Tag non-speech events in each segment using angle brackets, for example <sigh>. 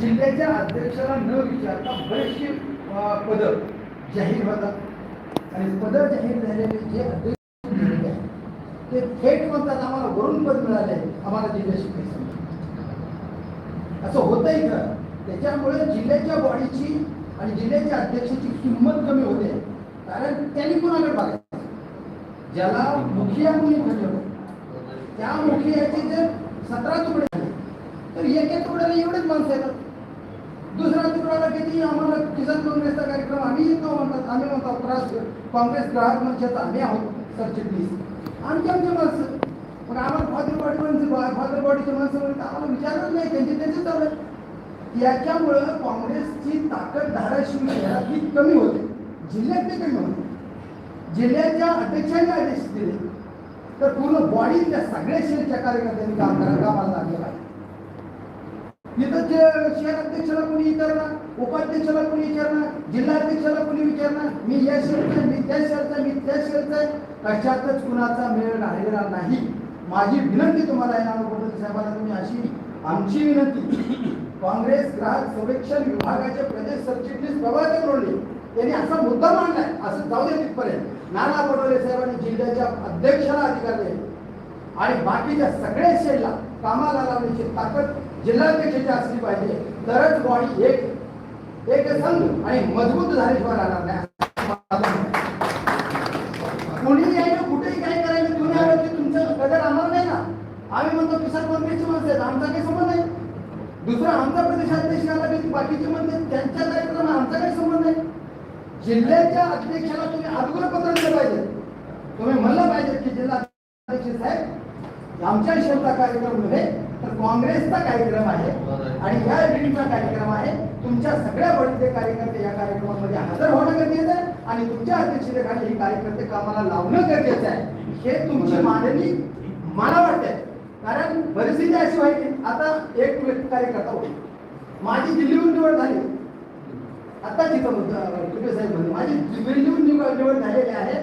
जिल्ह्याच्या अध्यक्षाला न विचारता बरेचशी अं, पदं जाहीर होतात. आणि पदं जाहीर झालेले जे अध्यक्ष झालेले आहेत, ते थेट म्हणतात आम्हाला वरून पद मिळाले आम्हाला जिल्ह्याशी काही असं होतंय का? त्याच्यामुळे जिल्ह्याच्या बॉडीची आणि जिल्ह्याच्या अध्यक्षाची किंमत कमी होते. कारण त्यांनी कोणाकडे बघायचं? ज्याला मुखिया म्हणून म्हटलं त्या मुखियाचे जर सतरा तुकडे झाले तर एका तुकड्याला एवढेच माणसं येतात. दुसरा तुकड्याला किती आम्हाला किसान काँग्रेसचा कार्यक्रम आम्ही येतो म्हणतात आम्ही म्हणतो त्रास काँग्रेस ग्राहक मंचाचा आम्ही आहोत सरचिटणीस. आमची आमची माणसं. मग आम्हाला फादर बॉडी माणसं फादर बॉडीचे माणसं म्हणतात आम्हाला विचारच नाही त्यांचे त्यांचे चालू आहे. याच्यामुळं काँग्रेसची ताकद धाराशिव शहरात ही कमी होते. जिल्ह्यात ते कमी होते. जिल्ह्याच्या अध्यक्षांनी आदेश दिले. तर पूर्ण बॉडी त्या सगळ्या शहरच्या कार्यकर्त्यांनी काम करायला कामाला लागलेला आहे. इथं जे शहर अध्यक्षाला कोणी विचारणार उपाध्यक्षाला कोणी विचारणार जिल्हा अध्यक्षाला कोणी विचारणार मी या शहरचा मी त्या शहरचा मी त्या शहरचा कशातच कुणाचा मेळ राहिलेला नाही. माझी विनंती तुम्हाला आहे नामपटोले साहेबांना तुम्ही अशी आमची विनंती काँग्रेस ग्राहक सर्वेक्षण विभागाचे प्रदेश सरचिटणीस प्रभाकर रोडले त्यांनी असा मुद्दा मांडलाय असं जाऊ दे तिथपर्यंत. नाना पटोले साहेबांनी जिल्ह्याच्या अध्यक्षाला अधिकार दिले. आणि बाकीच्या सगळ्या शेडला कामाला लावण्याची ताकद जिल्हाध्यक्षाची असली पाहिजे. तरच बॉडी एक एक संघ आणि मजबूत झाल्याशिवाय राहणार नाही. कोणीही आहे. कोणी यायचं कुठेही काय करायचं तुम्ही आलं की तुमचं कदर आम्हाला नाही ना? आम्ही म्हणतो किसान मंत्रीची माणसं आहेत आमचा काही संबंध नाही. दुसरा आमचा प्रदेशाध्यक्ष आला बाकीचे म्हणते त्यांच्या कार्यक्रम आमचा काही संबंध नाही. जिल्ह्याच्या अध्यक्षाला तुम्ही अगोदर पत्र दिलं पाहिजे. तुम्ही म्हणलं पाहिजे की जिल्हा अध्यक्ष साहेब आमच्या शहराचा कार्यक्रम तर काँग्रेसचा कार्यक्रम आहे. आणि या मीटिंगचा कार्यक्रम आहे. तुमच्या सगळ्या बडीचे कार्यकर्ते या कार्यक्रमामध्ये हजर होणं गरजेचं आहे. आणि तुमच्या अध्यक्षतेखाली हे कार्यकर्ते कामाला लावणं गरजेचं आहे. हे तुमची मांडणी मला वाटते कारण परिस्थिती अशी व्हायची आता एक व्यक्ती कार्यकर्ता होती माझी दिल्लीहून निवड झाली. आता तिथं कुठे साहेब म्हणले माझी दिल्लीहून निवड निवड झालेली आहे.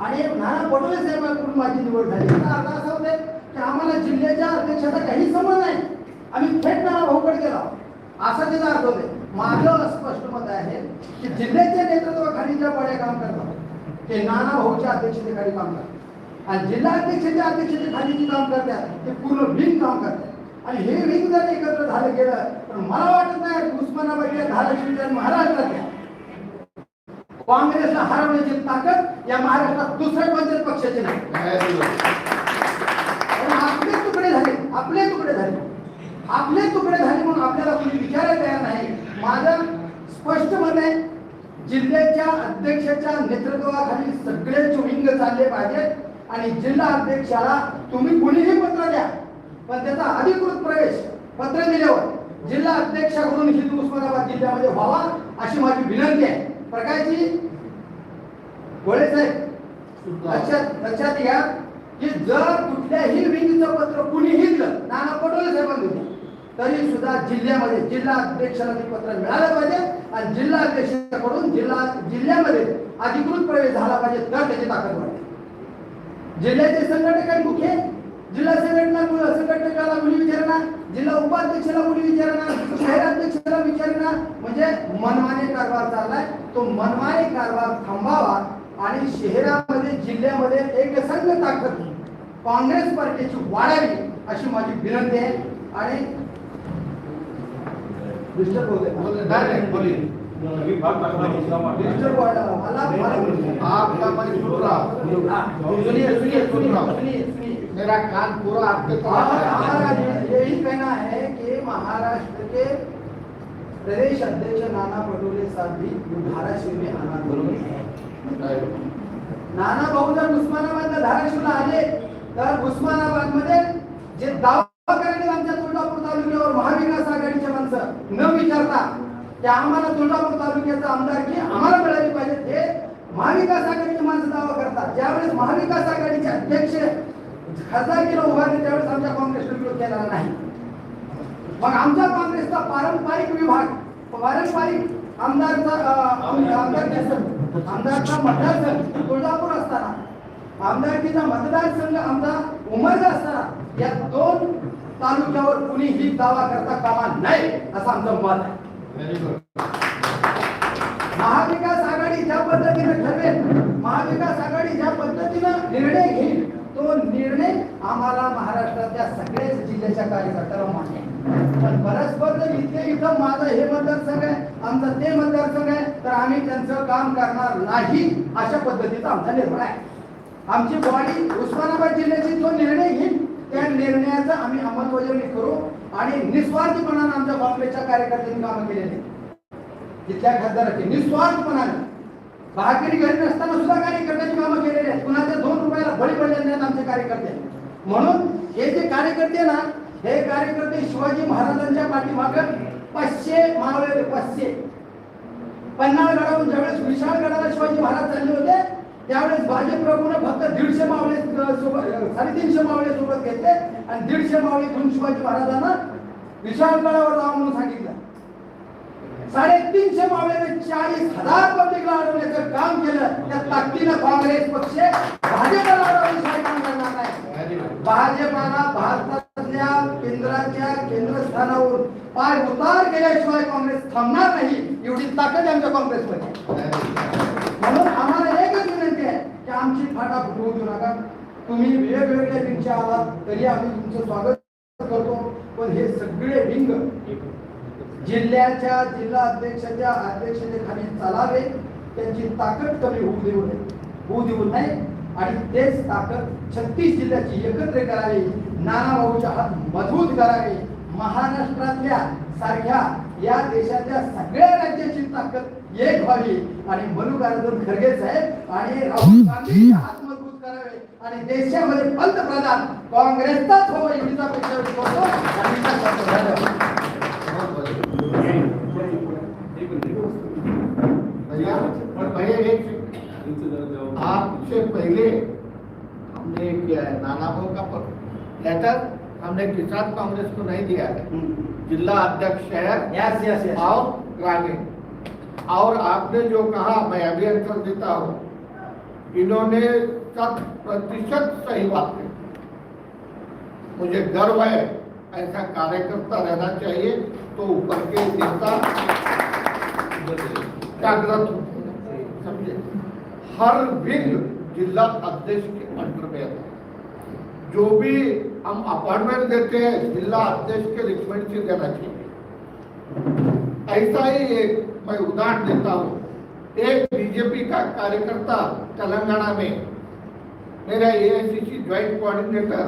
आणि नाना पटोले साहेबांकडून माझी निवड झाली. आता असं होतंय की आम्हाला जिल्ह्याच्या अध्यक्षाचा काही संबंध नाही. आम्ही थेट नाना भाऊकडे केला. असं त्याचा अर्थ होते माझं स्पष्ट मत आहे की जिल्ह्याच्या नेतृत्वाखाली ज्या बड्या काम करतात. ते नाना भाऊच्या अध्यक्षतेखाली काम करतात. आणि जिल्हा अध्यक्षाच्या अध्यक्षतेखाली जी काम करतात ते पूर्ण भिंग काम करतात. आणि हे विंग जर एकत्र झालं गेलं तर मला वाटत नाही उस्मानाबाद या धाराशिव महाराष्ट्रात काँग्रेसला हरवण्याची ताकद या महाराष्ट्रात दुसऱ्या पंचायत पक्षाची नाही पण आपले तुकडे झाले आपले तुकडे झाले. आपले तुकडे झाले म्हणून आपल्याला कोणी विचारायला तयार नाही. माझं स्पष्ट मत आहे जिल्ह्याच्या अध्यक्षाच्या नेतृत्वाखाली सगळे चोविंग चालले पाहिजेत आणि जिल्हा अध्यक्षाला तुम्ही कुणीही पत्र द्या पण त्याचा अधिकृत प्रवेश पत्र दिल्यावर जिल्हा अध्यक्षाकडून हिंदू उस्मानाबाद जिल्ह्यामध्ये व्हावा अशी माझी विनंती आहे. प्रकाशजी गोळे साहेब लक्षात लक्षात घ्या. की जर कुठल्याही विंगचं पत्र कुणीही दिलं नाना पटोले साहेबांनी दिलं तरी सुद्धा जिल्ह्यामध्ये जिल्हा अध्यक्षाला ते पत्र मिळालं पाहिजे आणि जिल्हा अध्यक्षाकडून जिल्हा जिल्ह्यामध्ये अधिकृत प्रवेश झाला पाहिजे तर त्याची ताकद वाढते जिल्ह्याचे संघटक आणि मुख्य जिल्हा संघटना संघटकाला मुली विचारणार जिल्हा उपाध्यक्षाला मुली विचारणार शहराध्यक्षाला विचारणार. म्हणजे मनमाने कारभार चाललाय तो मनमाने कारभार थांबावा आणि शहरामध्ये जिल्ह्यामध्ये एक संघ ताकद काँग्रेस पार्टीची वाढावी अशी माझी विनंती आहे. आणि मेरा कान पूरा आपके यही कहना है कि महाराष्ट्र के प्रदेश अध्यक्ष नाना पटोले साहब भी धाराशिव में आना जरूरी है। नाना भाऊ जर उस्मानाबादला धाराशिवला आले. तर उस्मानाबादमध्ये जे दावा करायचे आमच्या तुळजापूर तालुक्यावर महाविकास आघाडीच्या माणसं न विचारता की आम्हाला तुळजापूर तालुक्याचा आमदार की आम्हाला मिळाली पाहिजे ते महाविकास आघाडीची माणसं दावा करतात. ज्यावेळेस महाविकास आघाडीचे अध्यक्ष खासदारकीला उभारले त्यावेळेस आमच्या काँग्रेसने विरोध केलेला नाही. मग आमच्या काँग्रेसचा पारंपरिक विभाग पारंपरिक आमदारचा अं, आम- आमदारकी संघ आमदारचा मतदारसंघ तुळजापूर असताना आमदारकीचा मतदारसंघ आमचा उमरगा असताना या दोन तालुक्यावर कुणीही दावा करता कामा नाही असं आमचं मत आहे. महाविकास आघाडी ज्या पद्धतीने ठरवेल महाविकास आघाडी ज्या पद्धतीनं निर्णय घेईल तो निर्णय आम्हाला महाराष्ट्रातल्या सगळ्याच जिल्ह्याच्या कार्यकर्त्याला मान्य पण परस्पर जर इथे इथं माझं हे मतदारसंघ आहे आमचं ते मतदारसंघ आहे तर आम्ही त्यांचं काम करणार नाही अशा पद्धतीचा आमचा निर्णय आहे. आमची बॉडी उस्मानाबाद जिल्ह्याची जो निर्णय घेईल त्या निर्णयाचा आम्ही अंमलबजावणी करू आणि निस्वार्थीपणानं आमच्या काँग्रेसच्या कार्यकर्त्यांनी कामं केलेली तिथल्या खासदाराची निस्वार्थपणाने भाकरी घरी नसताना सुद्धा कार्यकर्त्यांनी कामं केलेली आहेत. कुणाच्या दोन रुपयाला बळी पडलेले आहेत आमचे कार्यकर्ते. म्हणून हे जे कार्यकर्ते ना हे कार्यकर्ते शिवाजी महाराजांच्या पाठीमाग पाचशे मावळे पाचशे. पन्हाळगडावरून ज्यावेळेस विशाळगडाला शिवाजी महाराज चालले होते त्यावेळेस भाजप प्रभूने फक्त दीडशे मावळे सोबत साडेतीनशे मावळे सोबत घेतले आणि दीडशे मावळे घेऊन शिवाजी महाराजांना विशाळगडावर जावं म्हणून सांगितलं. साडेतीनशे मावळ्याने चाळीस हजार पब्लिकला अडवण्याचं काम केलं. त्या ताकदीनं काँग्रेस पक्ष भाजपला अडवण्याचं काम करणार नाही भाजपाला भारतातल्या केंद्राच्या केंद्रस्थानावर पाय उतार केल्याशिवाय काँग्रेस थांबणार नाही एवढी ताकद आमच्या काँग्रेसमध्ये म्हणून आम्हाला एकच विनंती आहे की आमची फाटा फुटवू देऊ नका. तुम्ही वेगवेगळ्या विंगचे आलात तरी आम्ही तुमचं स्वागत करतो. पण हे सगळे विंग जिल्ह्याच्या जिल्हा अध्यक्षाच्या अध्यक्षतेखाली चालावे. त्यांची ताकद कमी होऊ देऊ नये. होऊ देऊ नये. आणि तेच ताकद छत्तीस जिल्ह्याची एकत्र करावी. नाना भाऊच्या हात मजबूत करावी. महाराष्ट्रातल्या सारख्या या देशातल्या सगळ्या राज्याची ताकद एक व्हावी. आणि मल्लिकार्जुन खरगे साहेब आणि राहुल गांधी हात मजबूत करावे. आणि देशामध्ये पंतप्रधान काँग्रेसचाच व्हावं एवढीच अपेक्षा आपसे पहले हमने किया है नाना भाव का लेटर हमने किसान कांग्रेस को नहीं दिया है। जिला अध्यक्ष शहर Yes, yes, yes. और ग्रामीण और आपने जो कहा मैं अभी आंसर देता हूँ इन्होंने शत प्रतिशत सही बात कही। मुझे गर्व है ऐसा कार्यकर्ता रहना चाहिए तो ऊपर के नेता <laughs> जागृत हैं। हर विंग जिला अध्यक्ष के अंडर में आता है। जो भी हम अपॉइंटमेंट देते हैं जिला अध्यक्ष के रिकमेंड से देना चाहिए। ऐसा ही एक मैं उदाहरण देता हूँ। एक बीजेपी का कार्यकर्ता तेलंगाना में मेरा एआईसीसी ज्वाइंट कोऑर्डिनेटर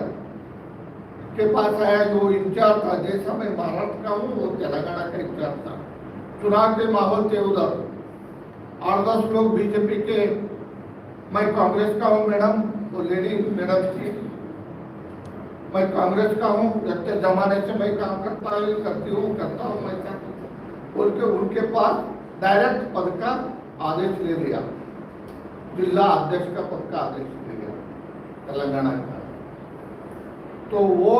के पास आया जो इंचार्ज था। जैसा मैं महाराष्ट्र का हूँ वो तेलंगाना का इंचार्ज था। चुनाव के माहौल थे उधर। आठ दस लोग बीजेपी के मैं कांग्रेस का हूँ, मैडम वो लेडी मैडम थी मैं कांग्रेस का हूँ इतने जमाने से मैं काम करता हूँ, करती हूँ, करता हूँ, मैं क्या करता हूँ। बोल के उनके पास डायरेक्ट पद का आदेश ले लिया। जिला अध्यक्ष का पद का आदेश ले लिया, तेलंगाना का। तो वो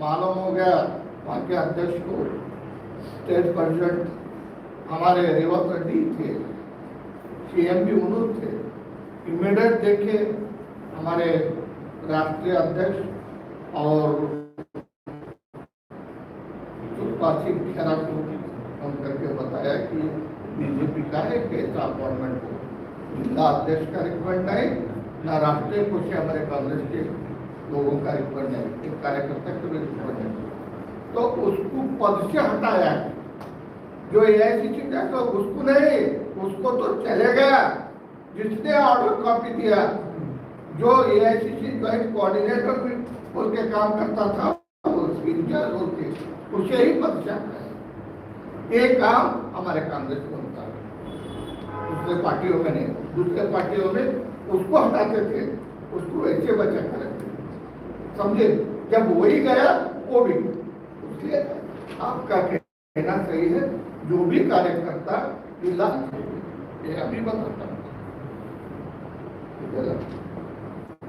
मालूम हो गया, वहाँ के अध्यक्ष को, स्टेट प्रेसिडेंट हमारे रेवंत रेड्डी थे, सीएम भी उन्होंने थे। इमीडिएट देखे हमारे राष्ट्रीय अध्यक्ष और सिंह खेरा को फ़ोन करके बताया कि बीजेपी का है कैसा अपॉइंटमेंट हो जिला अध्यक्ष का रिकमेंड नहीं, ना राष्ट्रीय, कुछ हमारे कांग्रेस के लोगों का रिकमेंड नहीं, एक कार्यकर्ता के भी रिकमेंड नहीं। तो उसको पद से हटाया। जो एआईसीसी का तो उसको नहीं, उसको तो चले गया जिसने ऑर्डर कॉपी दिया जो एआईसीसी ज्वाइंट कोऑर्डिनेटर भी बोल के काम करता था उसे ही से हटाया काम हमारे कांग्रेस में होता दूसरे पार्टियों में नहीं, दूसरे पार्टियों में उसको हटाते थे, उसको ऐसे बचा कर रखते समझे? जब वही गया, वो भी। इसलिए आपका कहना सही है, जो भी कार्यकर्ता ये अभी बताता?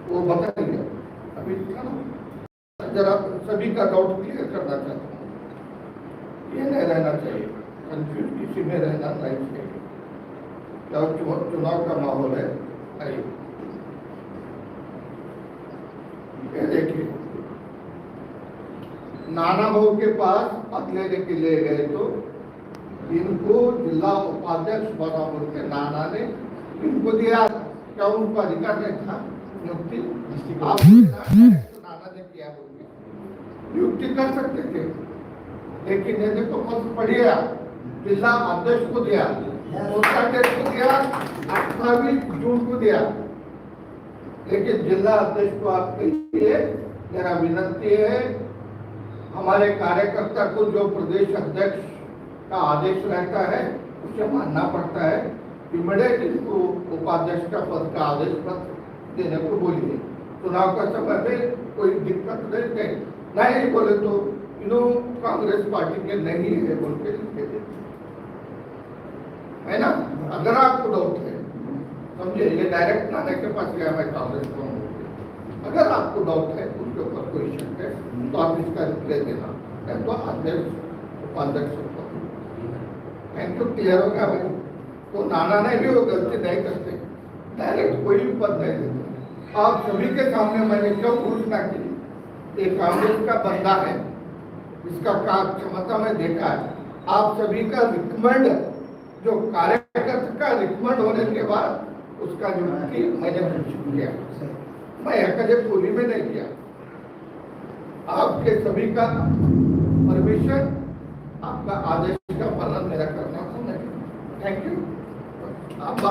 वो बताइए अभी जरा सभी का डाउट क्लियर करना चाहता हूँ। ये नहीं रहना चाहिए। कंफ्यूज किसी में रहना नहीं चाहिए। चुनाव का माहौल है? आइए ये देखिए, नाना भाऊ के पास पतले लेके ले गए तो इनको जिला उपाध्यक्ष बना के नाना ने इनको दिया। क्या उनको अधिकार नहीं था? नियुक्ति आप तो नाना ने किया नियुक्ति कर सकते थे लेकिन ये देखो फ़र्स्ट पढ़िए जिला अध्यक्ष को दिया डेट को दिया अट्ठाईस जून को दिया। लेकिन जिला अध्यक्ष को आपके लिए मेरा विनंती है हमारे कार्यकर्ता को जो प्रदेश अध्यक्ष का आदेश रहता है उसे मानना पड़ता है। इमीडिएट इनको उपाध्यक्ष का पद का आदेश पत्र देने को बोलिए चुनाव का समय में कोई दिक्कत नहीं कहीं नहीं बोले तो इन्हों कांग्रेस पार्टी के नहीं है बोल के लिखे देते है ना? अगर आपको डाउट है, समझे, ये डायरेक्ट नाने के पास गया, मैं कांग्रेस को अगर आपको डाउट है, उनके ऊपर कोई शक है तो आप इसका रिप्लाई देना। तो अध्यक्ष उपाध्यक्ष थैंक यू क्लियर हो गया भाई। तो नाना ने भी वो गलती नहीं करते। डायरेक्ट कोई भी पद नहीं देते। आप सभी के सामने मैंने क्यों घोषणा की? ये कांग्रेस का बंदा है। इसका का क्षमता में देखा है। आप सभी का रिकमेंड, जो कार्यकर्ता का रिकमेंड होने के बाद उसका नियुक्ति मैंने किया मैं कभी पूरी में नहीं किया आपके सभी का परमिशन, आपका आदेश का पालन मेरा करना था। थैंक यू आप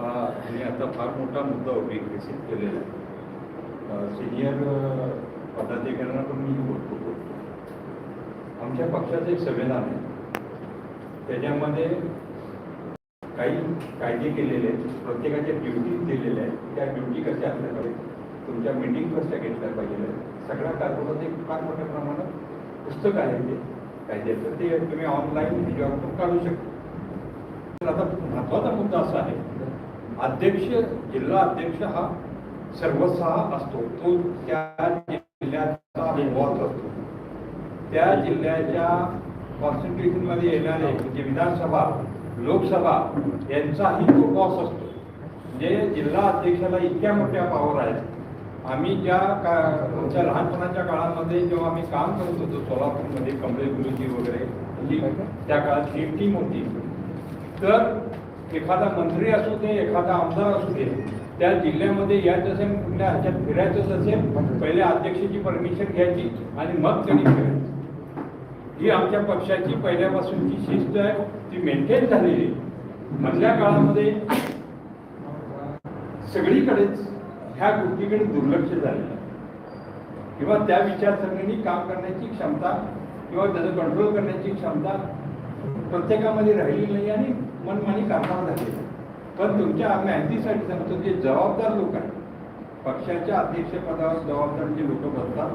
आणि आता फार मोठा मुद्दा विकसित केलेला आहे सिनियर पदाधिकाऱ्यांना पण मी बोलतो. आमच्या पक्षाचं एक संविधान आहे. त्याच्यामध्ये काही कायदे केलेले आहेत. प्रत्येकाच्या ड्युटी दिलेल्या आहेत. त्या ड्युटी कशा असल्या पाहिजे तुमच्या मिटिंग कशा घेतल्या पाहिजे सगळ्या कारभारात एक फार मोठ्या प्रमाणात पुस्तक आहे ते. कायद्याचं ते तुम्ही ऑनलाईन व्हिडिओ काढू शकता. तर आता महत्त्वाचा मुद्दा असा आहे अध्यक्ष जिल्हा अध्यक्ष हा सर्वसहा असतो. तो त्या जिल्ह्याचा बॉस असतो. त्या जिल्ह्याच्या कॉन्स्टिट्युशनमध्ये येणारे म्हणजे विधानसभा लोकसभा यांचाही तो बॉस असतो. म्हणजे जिल्हा अध्यक्षाला इतक्या मोठ्या पावर आहेत. आम्ही ज्या का आमच्या लहानपणाच्या काळामध्ये जेव्हा आम्ही काम करत होतो सोलापूरमध्ये कमळे गुरुजी वगैरे त्या काळात ही टीम होती. तर एखादा मंत्री असू दे एखादा आमदार असू दे त्या जिल्ह्यामध्ये यायचं असेल कुठल्या ह्याच्यात फिरायचंच असेल पहिले अध्यक्षाची परमिशन घ्यायची आणि मग त्यांनी फिरायचं. ही आमच्या पक्षाची पहिल्यापासूनची शिस्त आहे ती मेंटेन झालेली आहे. मधल्या काळामध्ये सगळीकडेच ह्या गोष्टीकडे दुर्लक्ष झालेलं आहे. किंवा त्या विचारसरणीने काम करण्याची क्षमता किंवा त्याचं कंट्रोल करण्याची क्षमता प्रत्येकामध्ये राहिली नाही आणि मनमानी कारभार झाले पण तुमच्या माहितीसाठी सांगतो जे जबाबदार लोक आहेत. पक्षाच्या अध्यक्षपदावर जबाबदार जे लोक बसतात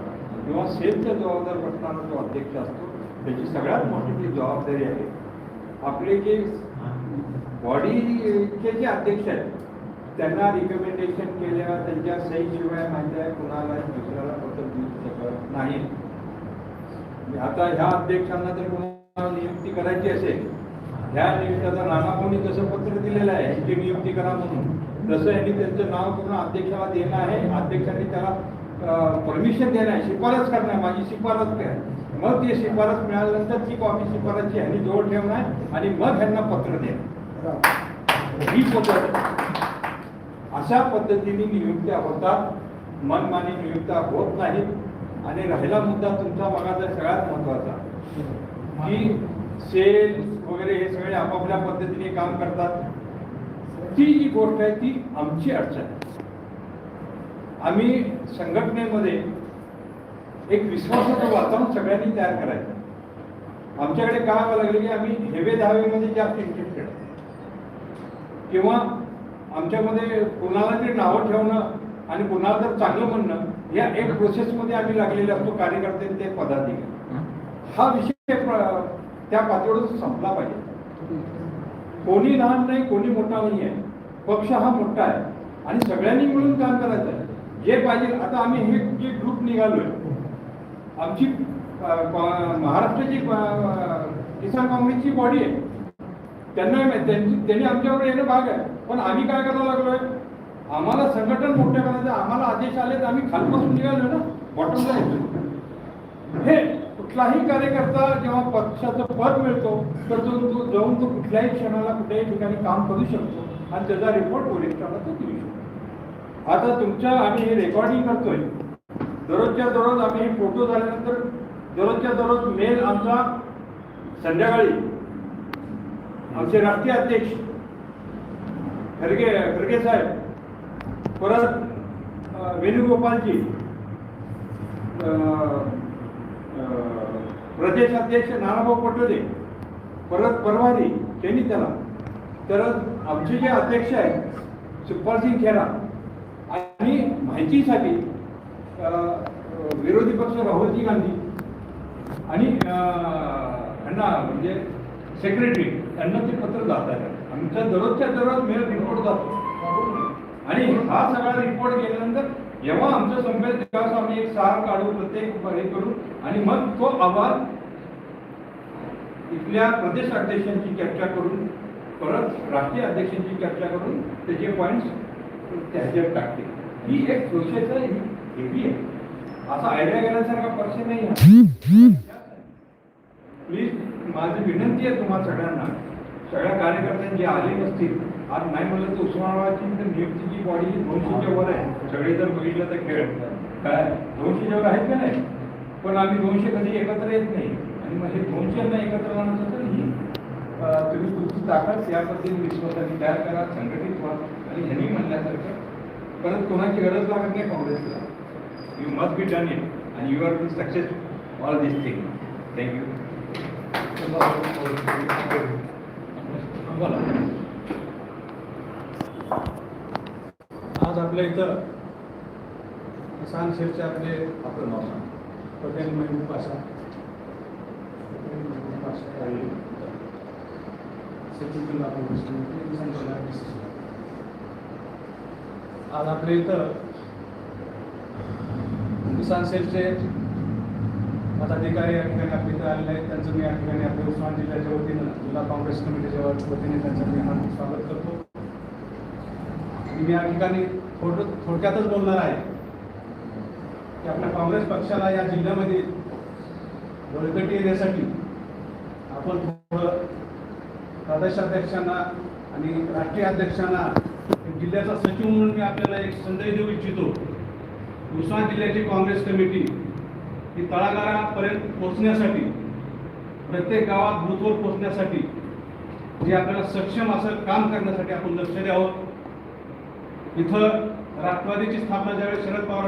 किंवा सेलच्या जबाबदार बसणारा जो अध्यक्ष असतो त्याची सगळ्यात मोठी जी जबाबदारी आहे. आपले जे बॉडीचे जे अध्यक्ष आहेत त्यांना रिकमेंडेशन केल्या त्यांच्या सहीशिवाय माहिती आहे कुणाला दुसऱ्याला पत्र देऊ शकत नाही. म्हणजे आता ह्या अध्यक्षांना जर कोणाला नियुक्ती करायची असेल ह्या नियुक्त्याचा नाना कोणी जसं पत्र दिलेलं आहे यांची नियुक्ती करा म्हणून. तसं यांनी त्यांचं नाव पूर्ण अध्यक्षाला देणं आहे अध्यक्षांनी त्याला परमिशन देणं आहे शिफारस करणं आहे माझी शिफारस काय मग ती शिफारस मिळाल्यानंतर ती कॉपी शिफारसची ह्यांनी जवळ ठेवणार आहे आणि मग ह्यांना पत्र देणं ही पद्धत अशा पद्धतीने नियुक्त्या होतात. मनमानी नियुक्त्या होत नाहीत. आणि राहिला मुद्दा तुमचा बघायचा सगळ्यात महत्त्वाचा की सेल वगैरे हे सगळे आपापल्या पद्धतीने काम करतात. ती जी गोष्ट आहे ती आमची अडचण आहे. आम्ही संघटनेमध्ये एक विश्वासाचं वातावरण सगळ्यांनी तयार करायचं. आमच्याकडे काय व्हावं लागलं की आम्ही हेवे धावेमध्ये जास्त इंटरेस्टेड किंवा आमच्यामध्ये कुणाला तरी नावं ठेवणं आणि कोणाला तर चांगलं म्हणणं या एक प्रोसेसमध्ये आम्ही लागलेले असतो कार्यकर्ते ते पदाधिकारी. हा विषय त्या पातळीवर संपला पाहिजे. कोणी लहान नाही कोणी मोठा नाही आहे. पक्ष हा मोठा आहे. आणि सगळ्यांनी मिळून काम करायचं आहे. जे पाहिजे आता आम्ही हे जे ग्रुप निघालोय आमची महाराष्ट्राची किसान काँग्रेसची बॉडी आहे. त्यांना त्यांनी आमच्यावर येणं भाग आहे. पण आम्ही काय करायला लागलोय? आम्हाला संघटन मोठं करायचं आम्हाला आदेश आले तर आम्ही खालपासून निघालो ना. बॉटमला येतो हे कुठलाही कार्यकर्ता जेव्हा पक्षाचं पद मिळतो तर तो तो जाऊन तो कुठल्याही क्षणाला कुठल्याही ठिकाणी काम करू शकतो. आणि त्याचा रिपोर्ट वरिष्ठांना तो देऊ शकतो. आता तुमच्या आम्ही हे रेकॉर्डिंग करतोय. दररोजच्या दररोज आम्ही हे फोटो झाल्यानंतर दररोजच्या दररोज मेल आमचा संध्याकाळी आमचे राष्ट्रीय अध्यक्ष खरगे खरगे साहेब परत वेणुगोपालजी प्रदेश अध्यक्ष नानाभाऊ पटोले परत परवानी त्यांनी त्याला. तर आमचे जे अध्यक्ष आहेत सुखपालसिंग खेरा आणि माहितीसाठी विरोधी पक्ष राहुलजी गांधी आणि अण्णा म्हणजे सेक्रेटरी त्यांना ते पत्र जात आहे. आमच्या दररोजच्या दररोज मेल रिपोर्ट जातो. आणि हा सगळा रिपोर्ट गेल्यानंतर जेव्हा आमचं संपेल तेव्हाच आम्ही एक सार काढू प्रत्येक हे करू आणि मग तो अहवाल इथल्या प्रदेश अध्यक्षांची चर्चा करून परत राष्ट्रीय अध्यक्षांची चर्चा करून त्याचे पॉईंट्स त्याच्यात टाकते. ही एक प्रोसेस आहे हेवी आहे. असा आयडिया घेण्यासारखा पक्ष नाही आहे. विनंती आहे तुम्हाला सगळ्यांना. सगळ्या कार्यकर्त्यांनी जे आले नसतील आज नाही म्हणलं तर उस्मानाबादची तर नियुक्तीची बॉडी दोनशेच्या वर आहे. सगळे जर बघितलं तर खेळ. काय? दोनशेच्या वर आहेत का नाही? पण आम्ही दोनशे कधी एकत्र येत नाही. आणि मग हे दोनशेला एकत्र आणायचं तर ही तुम्ही तुमची ताकद या पद्धतीने विश्वासाने तयार करा संघटित व्हा. आणि ह्यांनी म्हणल्यासारखं परत कोणाची गरज लागत नाही काँग्रेसला. You must be done it आणि you are be success all this thing thank you आज आपल्या इथं किसान आपले आपलं नाव सांग. पटेल महबूब पाशा. आज आपल्या इथं किसान सेलचे पदाधिकारी या ठिकाणी आपल्या इथं आलेले आहेत. त्यांचं मी या ठिकाणी आपल्या उस्मान जिल्ह्याच्या वतीनं जिल्हा काँग्रेस कमिटीच्या वतीने त्यांचं मी हार्दिक स्वागत करतो. मी या ठिकाणी थोड थोडक्यातच बोलणार आहे की आपल्या काँग्रेस पक्षाला या जिल्ह्यामध्ये बळकटी येण्यासाठी आपण थोडं प्रदेशाध्यक्षांना आणि राष्ट्रीय अध्यक्षांना जिल्ह्याचा सचिव म्हणून मी आपल्याला एक संदेश देऊ इच्छितो. उस्मान जिल्ह्याची काँग्रेस कमिटी ही तळागाळापर्यंत पोहोचण्यासाठी प्रत्येक गावात भूतवर पोचण्यासाठी जे आपल्याला सक्षम असं काम करण्यासाठी आपण लक्ष द्यावं. इथं राष्ट्रवादीची स्थापना ज्यावेळेस शरद पवार